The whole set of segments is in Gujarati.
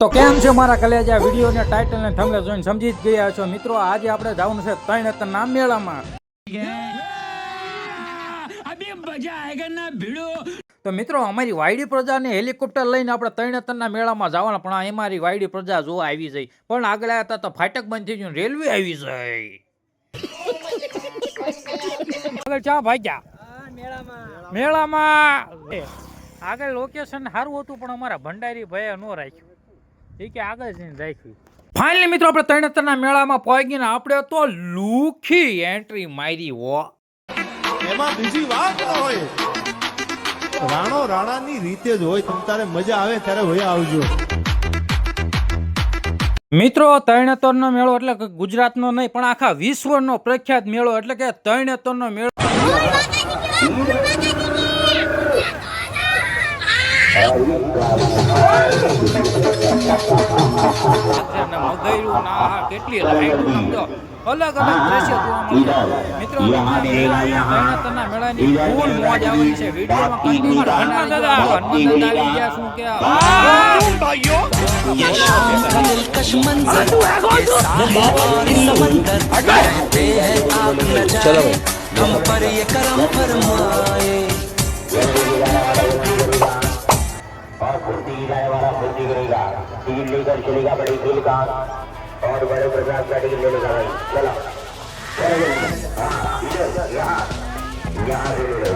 તો કેમ છે મારા કલેજા વીડિયો ને ટાઇટલ ને થંબનેલ જોઈને સમજી જ ગયા છો? મિત્રો આજે આપણે જવાનું છે ત્રણ ના મેળામાં તો મિત્રો અમારી વાયડી પ્રજાને હેલિકોપ્ટર લઈને આપણે ત્રણેતરના મેળામાં જવાના પણ અહીં અમારી વાયડી પ્રજા જોવા આવી જઈ. પણ આગળ હતા તો ફાટક બંધ થઈ ગયું રેલવે આવી જઈ. આગળ ચા ભાગ્યા મેળામાં. આગળ લોકેશન સારું હતું પણ અમારા ભંડારી ભાઈએ ન રાખ્યું. એ કે આગળ જઈને રાખ્યું. ફાઇનલી મિત્રો આપણે તરણેતરના મેળામાં પહોંચીને આપણે તો લુખી એન્ટ્રી મારી હો. એમાં બીજી વાત હોય. રાણો રાણાની રીતે જ હોય. તમ તારે મજા આવે ત્યારે હોય આવજો. મિત્રો તરણેતરનો મેળો એટલે કે ગુજરાતનો નહીં પણ આખા વિશ્વનો પ્રખ્યાત મેળો એટલે કે તરણેતરનો મેળો. મગૈરું ના હા, કેટલી લાઈટો સમજો. અલગ અલગ દ્રશ્ય જોવા મળશે મિત્રો તરણેતરના મેળાની ફૂલ મોજ આવવાની છે વિડીયોમાં કન્ટિન્યુ હનુમાન દાદા હનુમાન દાદા આવી ગયા શું કે दिलकश मंजर ये साहिल और समंदर कहते हैं आप न जाए हम पर ये करम फरमाए करेगा टिकट लेकर चलेगा बड़े खेल का और बड़े प्रसाद का टिकट ले लेगा भाई चलो चलो जल्दी। हाँ, इधर, यहाँ यहाँ से ले लो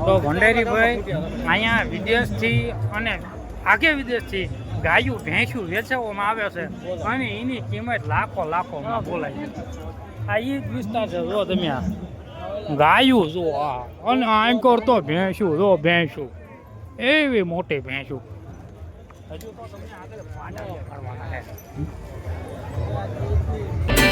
તો ભંડેરીભાઈ અહીંયા વિદેશથી અને આગે વિદેશથી ગાયું ભેંસું વેચવામાં આવે છે અને એની કિંમત લાખો લાખોમાં બોલાય છે. આ એ જ વિસ્તાર છે જો તમે આ. ગાયું જો આ. અને આંકોર તો ભેંસું જો ભેંસ્યું. એવી મોટી ભેંસું હજુ તો તમને આગળ પાડા છે.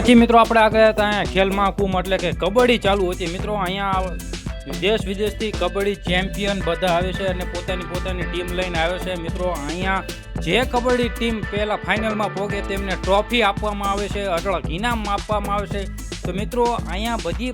ત્યાંથી મિત્રો આપણે આગળ હતા અહીંયા ખેલ મહાકુંભ એટલે કે કબડ્ડી ચાલુ હતી. મિત્રો, અહીંયા દેશ વિદેશથી કબડ્ડી ચેમ્પિયન બધા આવે છે અને પોતાની પોતાની ટીમ લઈને આવે છે. મિત્રો, અહીંયા જે કબડ્ડી ટીમ પહેલાં ફાઇનલમાં પહોંચે તેમને ટ્રોફી આપવામાં આવે છે અઢળક ઇનામ આપવામાં આવે છે. તો મિત્રો, અહીંયા બધી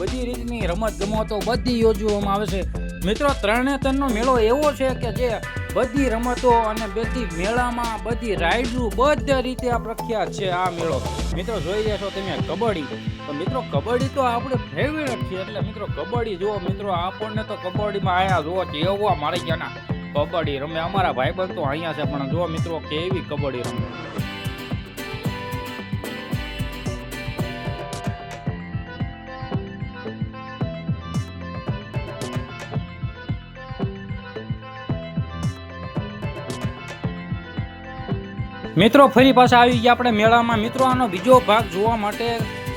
બધી રીતની રમત ગમતો બધી યોજવામાં આવે છે. મિત્રો ત્રણેતરનો મેળો એવો છે કે જે બધી રમતો અને બધી મેળામાં બધી રાઇડ્સ બધી રીતે આ પ્રખ્યાત છે આ મેળો. મિત્રો જોઈ રહ્યા છો તમે કબડ્ડી. તો મિત્રો કબડ્ડી તો આપણે ફેવરેટ છે એટલે મિત્રો કબડ્ડી જુઓ મિત્રો, આપણને તો કબડ્ડીમાં આયા જુઓ જેવો મારી ગયા કબડ્ડી રમે. અમારા ભાઈબંધ તો અહીંયા છે પણ જુઓ મિત્રો કેવી કબડ્ડી રમે. મિત્રો, ફરી પાછા આવી ગયા આપણે મેળામાં. મિત્રો, આનો બીજો ભાગ જોવા માટે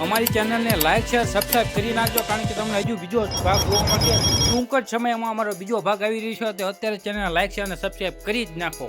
અમારી ચેનલને લાઈક, શેર સબસ્ક્રાઈબ કરી નાખજો, કારણ કે તમને હજુ બીજો ભાગ જોવા મળશે. ટૂંક જ સમયમાં અમારો બીજો ભાગ આવી રહ્યો છે. તો અત્યારે ચેનલને લાઈક, શેર અને સબસ્ક્રાઈબ કરી જ નાખો.